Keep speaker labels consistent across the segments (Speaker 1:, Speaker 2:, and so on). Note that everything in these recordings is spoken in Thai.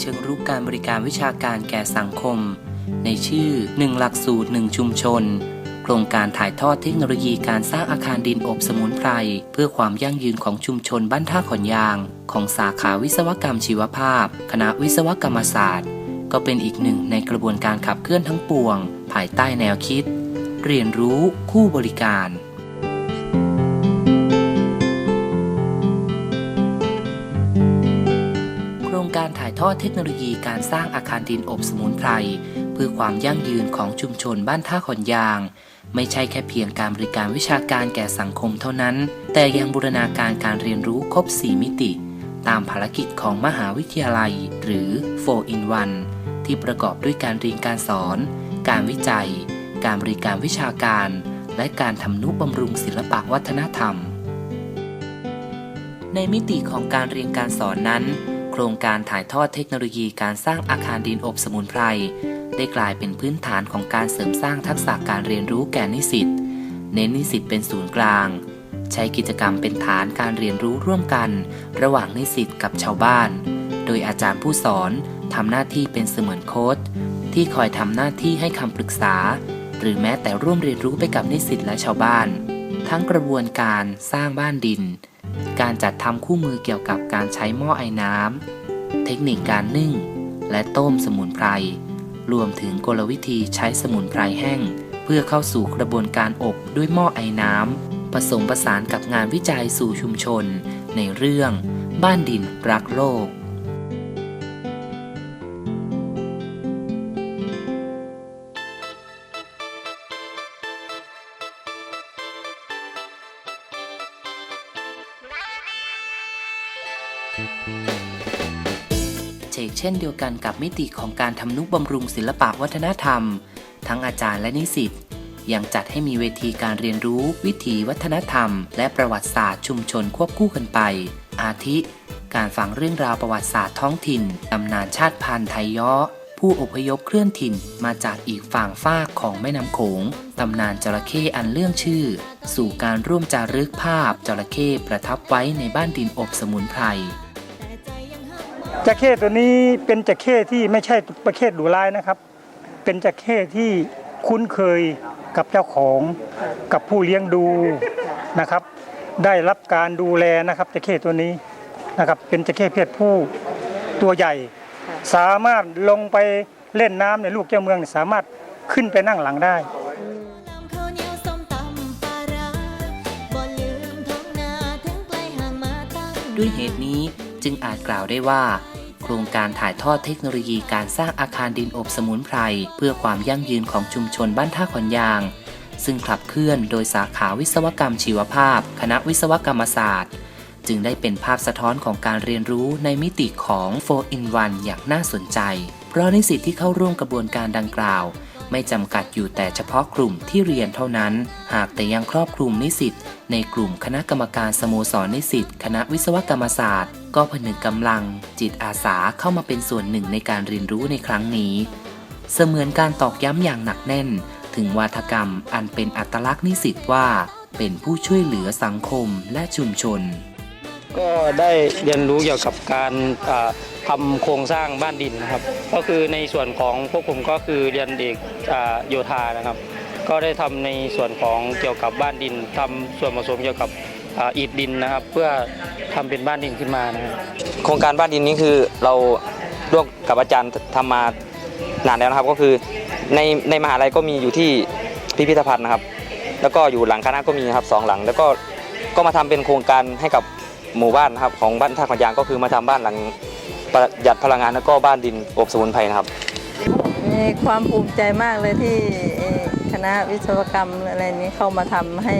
Speaker 1: เชิงรูปการบริการวิชาการแก่สังคม ในชื่อ 1 หลักสูตร 1 ชุมชน โครงการถ่ายทอดเทคโนโลยีการสร้างอาคารดินอบสมุนไพร เพื่อความยั่งยืนของชุมชนบ้านท่าขอนยาง ของสาขาวิศวกรรมชีวภาพ คณะวิศวกรรมศาสตร์ ก็เป็นอีกหนึ่งในกระบวนการขับเคลื่อนทั้งปวง ภายใต้แนวคิด เรียนรู้คู่บริการ งการถ่ายทอดเทคโนโลยีการสร้างอาคารดินอบสมุนไพรเพื่อความยั่งยืนของชุมชนบ้านท่าขอนยาง ไม่ใช่แค่เพียงการบริการวิชาการแก่สังคมเท่านั้น แต่ยังบูรณาการการเรียนรู้ครบ 4 มิติ ตามภารกิจของมหาวิทยาลัย หรือ 4 in 1 ที่ประกอบด้วยการเรียนการสอน การวิจัย การบริการวิชาการ และการทำนุบำรุงศิลปะวัฒนธรรม ในมิติของการเรียนการสอนนั้น ครงการถ่ายทอดเทคโนโลยีการสร้างอาคารดินอบสมุนไพร ได้กลายเป็นพื้นฐานของการเสริมสร้างทักษะการเรียนรู้แก่นิสิต เน้นนิสิตเป็นศูนย์กลาง ใช้กิจกรรมเป็นฐานการเรียนรู้ร่วมกัน ระหว่างนิสิตกับชาวบ้าน โดยอาจารย์ผู้สอนทำหน้าที่เป็นเสมือนโค้ชที่คอยทำหน้าที่ให้คำปรึกษา หรือแม้แต่ร่วมเรียนรู้ไปกับนิสิตและชาวบ้าน ทั้งกระบวนการสร้างบ้านดิน การจัดทำคู่มือเกี่ยวกับการใช้หม้อไอ้น้ำ เทคนิคการนึ่ง และต้มสมุนไพร รวมถึงกลวิธีใช้สมุนไพรแห้ง เพื่อเข้าสู่กระบวนการอบด้วยหม้อไอ้น้ำ ผสมผสานกับงานวิจัยสู่ชุมชน ในเรื่อง บ้านดินรักโลก เชกเช่นเดียวกันกับมิติของการทำนุบำรุงศิลปะวัฒนธรรม ทั้งอาจารย์และนิสิตยังจัดให้มีเวทีการเรียนรู้ วิถีวัฒนธรรม และประวัติศาสตร์ชุมชนควบคู่กันไป อาทิ การฟังเรื่องราวประวัติศาสตร์ท้องถิ่นตำนานชาติพันธุ์ไทยย้อผู้อพยพเคลื่อนถิ่นมาจากอีกฝั่งฟากของแม่น้ำโขง ตำนานจระเข้อันเลื่องชื่อ สู่การร่วมจารึกภาพจระเข้ประทับไว้ในบ้านดินอบสมุนไพร
Speaker 2: จระเข้ตัวนี้เป็นจระเข้ที่ไม่ใช่ประเภทดุร้ายนะครับ เป็นจระเข้ที่คุ้นเคยกับเจ้าของกับผู้เลี้ยงดูนะครับ ได้รับการดูแลนะครับจระเข้ตัวนี้นะครับ เป็นจระเข้เพศผู้ตัวใหญ่ สามารถลงไปเล่นน้ำในลูกเจ้าเมืองสามารถขึ้นไปนั่งหลังได้
Speaker 1: ด้วยเหตุนี้จึงอาจกล่าวได้ว่า ครงการถ่ายทอดเทคโนโลยีการสร้างอาคารดินอบสมุนไพร เพื่อความยั่งยืนของชุมชนบ้านท่าขอนยาง ซึ่งขับเคลื่อนโดยสาขาวิศวกรรมชีวภาพ คณะวิศวกรรมศาสตร์ จึงได้เป็นภาพสะท้อนของการเรียนรู้ในมิติของ 4 in 1 อย่างน่าสนใจ เพราะนิสิตที่เข้าร่วมกระบวนการดังกล่าว ไม่จำกัดอยู่แต่เฉพาะกลุ่มที่เรียนเท่านั้น หากแต่ยังครอบคลุมนิสิตในกลุ่มคณะกรรมการสโมสรนิสิตคณะวิศวกรรมศาสตร์ ก็ผนึกกำลังจิตอาสาเข้ามาเป็นส่วนหนึ่งในการเรียนรู้ในครั้งนี้ เสมือนการตอกย้ำอย่างหนักแน่น ถึงวาทกรรมอันเป็นอัตลักษณ์นิสิตว่า เป็นผู้ช่วยเหลือสังคมและชุมชน
Speaker 3: ก็ได้เรียนรู้เกี่ยวกับการทำโครงสร้างบ้านดินนะครับ ก็คือในส่วนของพวกผมก็คือเรียนเอกโยธานะครับ ก็ได้ทำในส่วนของเกี่ยวกับบ้านดินทำส่วนผสมเกี่ยวกับ อ่าอิฐดินนะครับ เพื่อทำเป็นบ้านดินขึ้นมานะครับ
Speaker 4: โครงการบ้านดินนี้คือเราร่วมกับอาจารย์ทำมา นานแล้วนะครับ ก็คือในในมหาลัยก็มีอยู่ที่พิพิธภัณฑ์นะครับ แล้วก็อยู่หลังคณะก็มีครับสองหลัง แล้วก็ก็มาทำเป็นโครงการให้กับหมู่บ้านนะครับ ของบ้านท่าขอนยางก็คือมาทำบ้านหลังประหยัดพลังงานแล้วก็บ้านดินอบสมุนไพรนะครับ
Speaker 5: มีความภูมิใจมากเลยที่เอ่อคณะวิศวกรรมอะไรนี้เข้ามาทำให้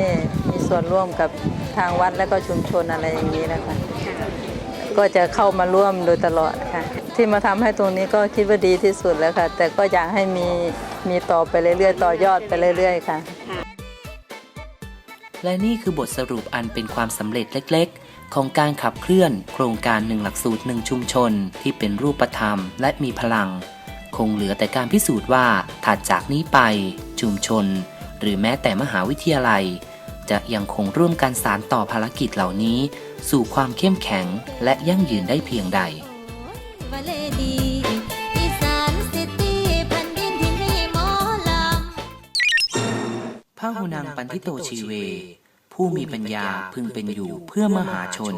Speaker 5: มีส่วนร่วมกับ ทางวัดและก็ชุมชนอะไรอย่างนี้นะคะก็จะเข้ามาร่วมโดยตลอดค่ะ ที่มาทำให้ตรงนี้ก็คิดว่าดีที่สุดแล้วค่ะ แต่ก็อยากให้มีมีต่อไปเรื่อยๆ ต่อยอดไปเรื่อยๆ ค่ะ
Speaker 1: และนี่คือบทสรุปอันเป็นความสำเร็จเล็ก ๆ ของการขับเคลื่อน โครงการหนึ่งหลักสูตรหนึ่งชุมชน ที่เป็นรูปธรรม และมีพลัง คงเหลือแต่การพิสูจน์ว่าถัดจากนี้ไป ชุมชน หรือแม้แต่มหาวิทยาลัย จะยังคงร่วมกันสานต่อภารกิจเหล่านี้ สู่ความเข้มแข็งและยั่งยืนได้เพียงใดพระหูนังปันทิโตชีเว ผู้มีปัญญาพึงเป็นอยู่เพื่อมหาชน